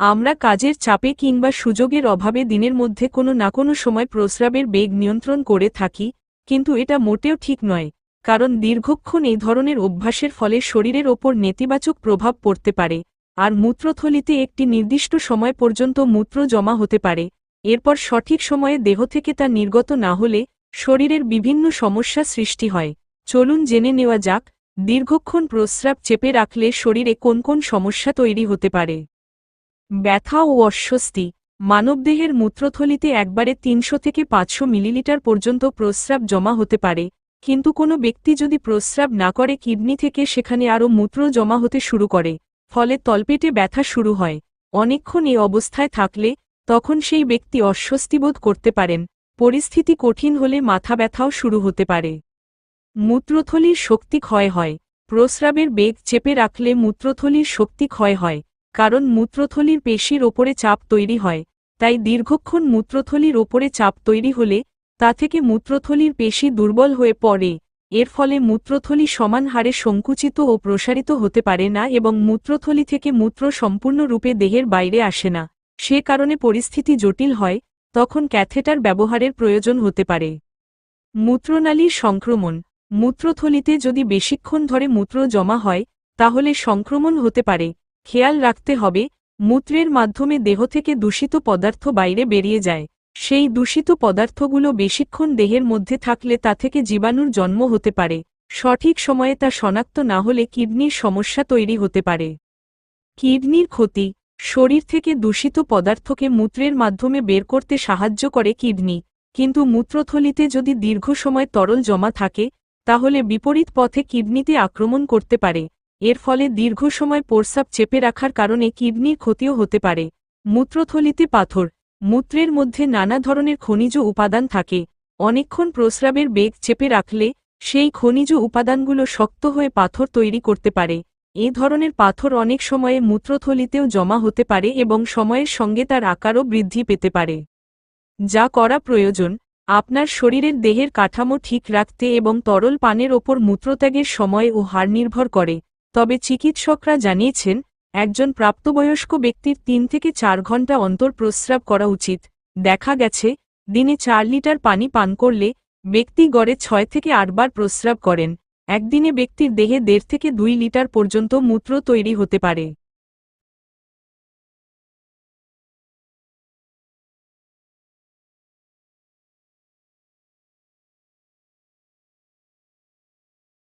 আমরা কাজের চাপে কিংবা সুযোগের অভাবে দিনের মধ্যে কোনো না কোনো সময় প্রস্রাবের বেগ নিয়ন্ত্রণ করে থাকি, কিন্তু এটা মোটেও ঠিক নয়, কারণ দীর্ঘক্ষণ এই ধরনের অভ্যাসের ফলে শরীরের ওপর নেতিবাচক প্রভাব পড়তে পারে, আর মূত্রথলিতে একটি নির্দিষ্ট সময় পর্যন্ত মূত্র জমা হতে পারে, এরপর সঠিক সময়ে দেহ থেকে তা নির্গত না হলে শরীরের বিভিন্ন সমস্যা সৃষ্টি হয়। চলুন জেনে নেওয়া যাক, দীর্ঘক্ষণ প্রস্রাব চেপে রাখলে শরীরে কোন কোন সমস্যা তৈরি হতে পারে। ব্যথা ও অস্বস্তি। মানবদেহের মূত্রথলিতে একবারে তিনশো থেকে পাঁচশো মিলিলিটার পর্যন্ত প্রস্রাব জমা হতে পারে, কিন্তু কোনো ব্যক্তি যদি প্রস্রাব না করে কিডনি থেকে সেখানে আরও মূত্র জমা হতে শুরু করে, ফলে তলপেটে ব্যথা শুরু হয়। অনেকক্ষণ এই অবস্থায় থাকলে, তখন সেই ব্যক্তি অস্বস্তিবোধ করতে পারেন। পরিস্থিতি কঠিন হলে মাথা ব্যথাও শুরু হতে পারে। মূত্রথলির শক্তি ক্ষয় হয়। প্রস্রাবের বেগ চেপে রাখলে মূত্রথলির শক্তি ক্ষয় হয়। কারণ মূত্রথলির পেশির ওপরে চাপ তৈরি হয়, তাই দীর্ঘক্ষণ মূত্রথলির ওপরে চাপ তৈরি হলে তা থেকে মূত্রথলির পেশি দুর্বল হয়ে পড়ে, এর ফলে মূত্রথলি সমান হারে সংকুচিত ও প্রসারিত হতে পারে না এবং মূত্রথলি থেকে মূত্র সম্পূর্ণরূপে দেহের বাইরে আসে না। সে কারণে পরিস্থিতি জটিল হয়, তখন ক্যাথেটার ব্যবহারের প্রয়োজন হতে পারে। মূত্রনালীর সংক্রমণ, মূত্রথলিতে যদি বেশিক্ষণ ধরে মূত্র জমা হয়, তাহলে সংক্রমণ হতে পারে খেয়াল রাখতে হবে, মূত্রের মাধ্যমে দেহ থেকে দূষিত পদার্থ বাইরে বেরিয়ে যায়। সেই দূষিত পদার্থগুলো বেশিক্ষণ দেহের মধ্যে থাকলে তা থেকে জীবাণুর জন্ম হতে পারে। সঠিক সময়ে তা শনাক্ত না হলে কিডনির সমস্যা তৈরি হতে পারে। কিডনির ক্ষতি, শরীর থেকে দূষিত পদার্থকে মূত্রের মাধ্যমে বের করতে সাহায্য করে কিডনি, কিন্তু মূত্রথলিতে যদি দীর্ঘ সময় তরল জমা থাকে, তাহলে বিপরীত পথে কিডনিতে আক্রমণ করতে পারে। এর ফলে দীর্ঘ সময় প্রস্রাব চেপে রাখার কারণে কিডনির ক্ষতিও হতে পারে। মূত্রথলিতে পাথর। মূত্রের মধ্যে নানা ধরনের খনিজ উপাদান থাকে। অনেকক্ষণ প্রস্রাবের বেগ চেপে রাখলে সেই খনিজ উপাদানগুলো শক্ত হয়ে পাথর তৈরি করতে পারে। এ ধরনের পাথর অনেক সময়ে মূত্রথলিতেও জমা হতে পারে এবং সময়ের সঙ্গে তার আকারও বৃদ্ধি পেতে পারে। যা করা প্রয়োজন। আপনার শরীরের দেহের কাঠামো ঠিক রাখতে এবং তরল পানের ওপর মূত্রত্যাগের সময় ও হার নির্ভর করে। তবে চিকিৎসকরা জানিয়েছেন, একজন প্রাপ্তবয়স্ক ব্যক্তির তিন থেকে চার ঘণ্টা অন্তর প্রস্রাব করা উচিত। দেখা গেছে, দিনে চার লিটার পানি পান করলে ব্যক্তি গড়ে ছয় থেকে আটবার প্রস্রাব করেন। একদিনে ব্যক্তির দেহে দেড় থেকে দুই লিটার পর্যন্ত মূত্র তৈরি হতে পারে।